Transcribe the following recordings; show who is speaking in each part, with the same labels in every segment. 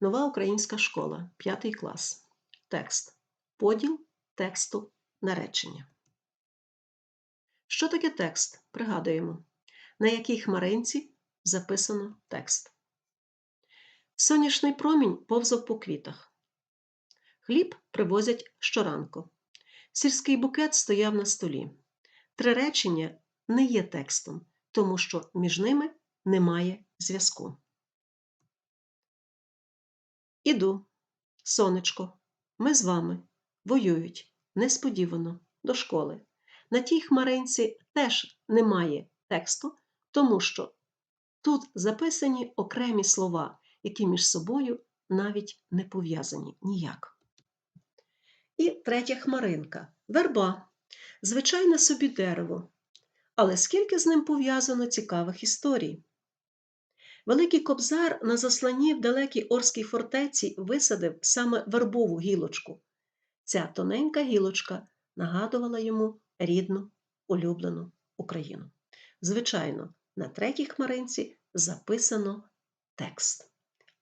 Speaker 1: Нова українська школа, 5 клас. Текст. Поділ тексту на речення. Що таке текст? Пригадуємо. На якій хмаринці записано текст. Сонячний промінь повзав по квітах. Хліб привозять щоранку. Сільський букет стояв на столі. Три речення не є текстом, тому що між ними немає зв'язку. Іду, сонечко, ми з вами воюють несподівано до школи. На тій хмаринці теж немає тексту, тому що тут записані окремі слова, які між собою навіть не пов'язані ніяк. І третя хмаринка верба. Звичайне собі дерево. Але скільки з ним пов'язано цікавих історій? Великий кобзар на засланні в далекій Орській фортеці висадив саме вербову гілочку. Ця тоненька гілочка нагадувала йому рідну, улюблену Україну. Звичайно, на третій хмаринці записано текст.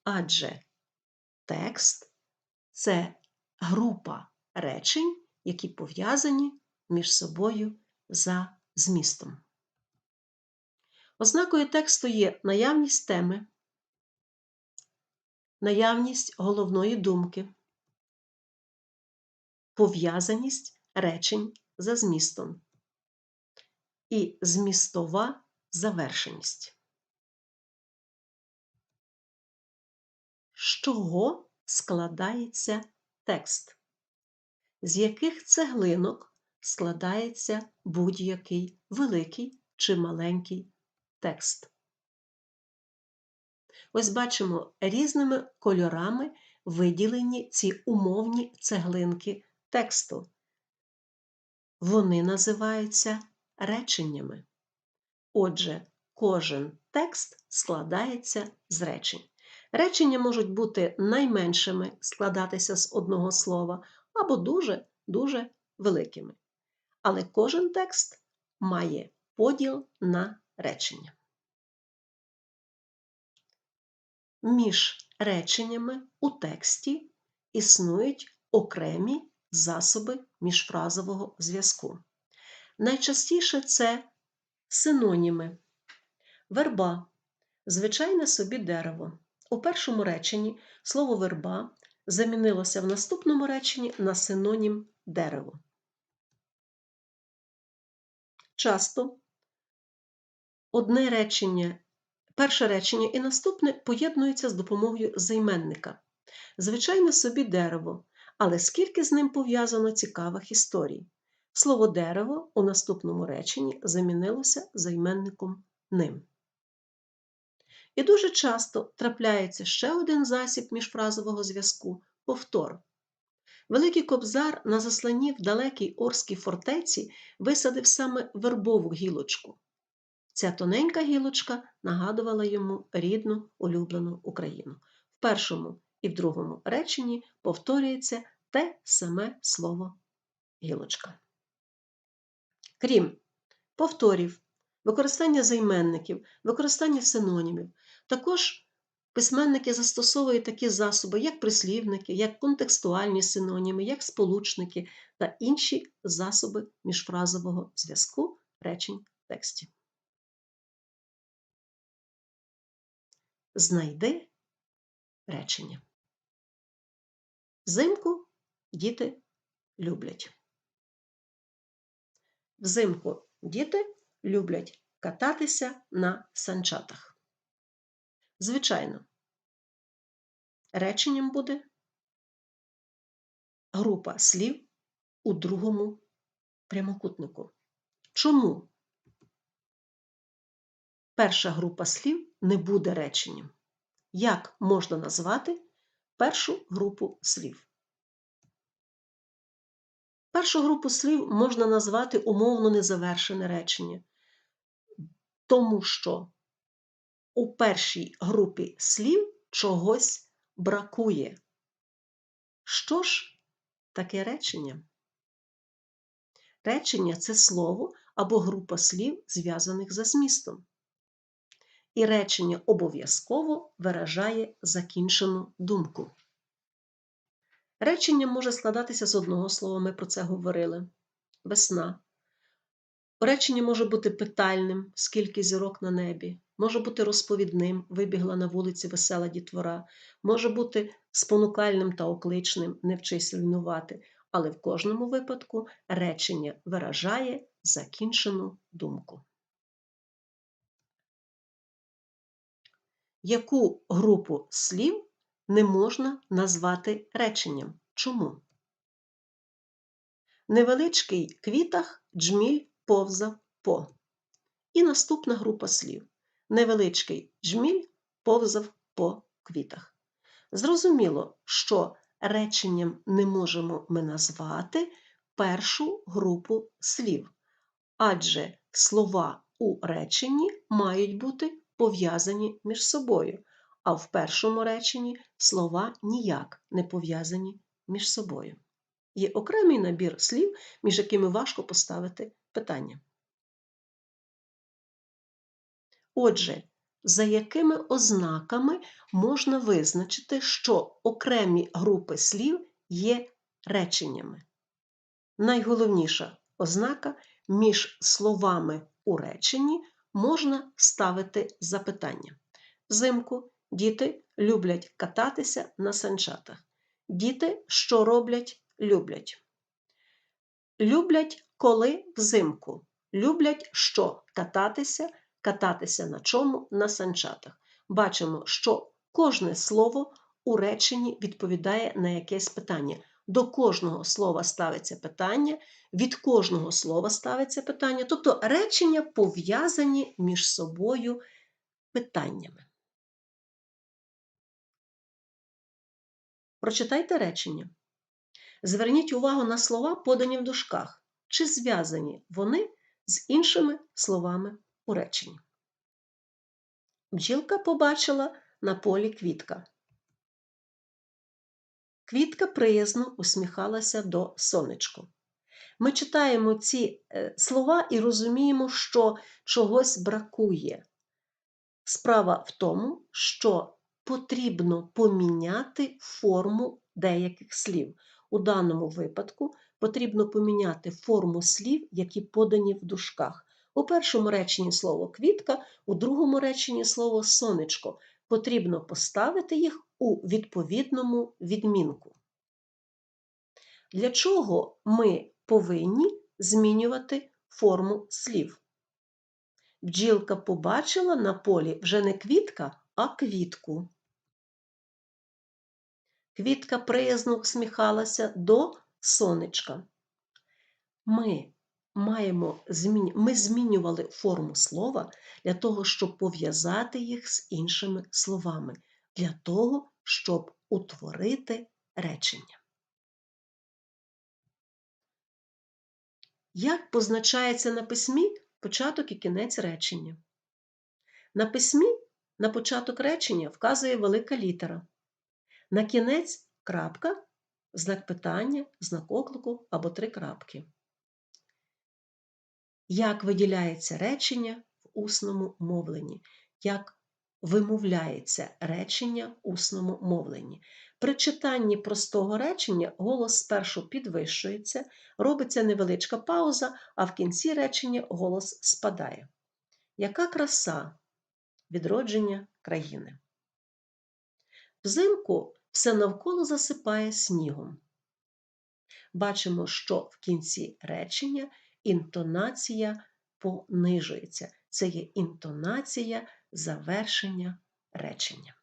Speaker 1: Адже текст це група речень, які пов'язані між собою за змістом. Ознакою тексту є наявність теми, наявність головної думки, пов'язаність речень за змістом і змістова завершеність. З чого складається текст? З яких цеглинок складається будь-який великий чи маленький текст? Ось бачимо різними кольорами виділені ці умовні цеглинки тексту. Вони називаються реченнями. Отже, кожен текст складається з речень. Речення можуть бути найменшими, складатися з одного слова, або дуже-дуже великими. Але кожен текст має поділ на речення. Між реченнями у тексті існують окремі засоби міжфразового зв'язку. Найчастіше це синоніми, верба, звичайне собі дерево. У першому реченні слово верба замінилося в наступному реченні на синонім дерево. Часто одне речення, перше речення і наступне поєднуються з допомогою займенника. Звичайно собі дерево, але скільки з ним пов'язано цікавих історій. Слово дерево у наступному реченні замінилося займенником ним. І дуже часто трапляється ще один засіб міжфразового зв'язку повтор. Великий кобзар на засланні в далекій Орській фортеці висадив саме вербову гілочку. Ця тоненька гілочка нагадувала йому рідну улюблену Україну. В першому і в другому реченні повторюється те саме слово гілочка. Крім повторів, використання займенників, використання синонімів, також письменники застосовують такі засоби, як прислівники, як контекстуальні синоніми, як сполучники та інші засоби міжфразового зв'язку речень текстів. Знайди речення. Взимку діти люблять. Взимку діти люблять кататися на санчатах. Звичайно, реченням буде група слів у другому прямокутнику. Чому перша група слів не буде реченням? Як можна назвати першу групу слів? Першу групу слів можна назвати умовно незавершене речення, тому що у першій групі слів чогось бракує. Що ж таке речення? Речення це слово або група слів, зв'язаних за змістом. І речення обов'язково виражає закінчену думку. Речення може складатися з одного слова, ми про це говорили. Весна. Речення може бути питальним, скільки зірок на небі, може бути розповідним, вибігла на вулиці весела дітвора, може бути спонукальним та окличним, не вчись лінувати, але в кожному випадку речення виражає закінчену думку. Яку групу слів не можна назвати реченням? Чому? Невеличкий квітах джміль повзав по. І наступна група слів. Невеличкий джміль повзав по квітах. Зрозуміло, що реченням не можемо ми назвати першу групу слів, адже слова у реченні мають бути пов'язані між собою, а в першому реченні слова ніяк не пов'язані між собою. Є окремий набір слів, між якими важко поставити питання. Отже, за якими ознаками можна визначити, що окремі групи слів є реченнями? Найголовніша ознака між словами у реченні можна ставити запитання. Взимку діти люблять кататися на санчатах. Діти, що роблять, люблять. Люблять коли взимку. Люблять що? Кататися, кататися на чому? На санчатах. Бачимо, що кожне слово у реченні відповідає на якесь питання. До кожного слова ставиться питання, від кожного слова ставиться питання, тобто речення пов'язані між собою питаннями. Прочитайте речення. Зверніть увагу на слова, подані в дужках, чи зв'язані вони з іншими словами у реченні. Бджілка побачила на полі квітка. Квітка приязно усміхалася до сонечку. Ми читаємо ці е, слова і розуміємо, що чогось бракує. Справа в тому, що потрібно поміняти форму деяких слів. У даному випадку потрібно поміняти форму слів, які подані в дужках. У першому реченні слово квітка, у другому реченні слово сонечко. Потрібно поставити їх у відповідному відмінку. Для чого ми повинні змінювати форму слів? Бджілка побачила на полі вже не квітка, а квітку. Квітка приязно усміхалася до сонечка. Ми маємо ми змінювали форму слова для того, щоб пов'язати їх з іншими словами, для того, щоб утворити речення. Як позначається на письмі початок і кінець речення? На письмі на початок речення вказує велика літера. На кінець крапка, знак питання, знак оклику або три крапки. Як виділяється речення в усному мовленні? Як вимовляється речення усному мовленні? При читанні простого речення голос спершу підвищується, робиться невеличка пауза, а в кінці речення голос спадає. Яка краса відродження країни? Взимку все навколо засипає снігом. Бачимо, що в кінці речення інтонація понижується. Це є інтонація завершення речення.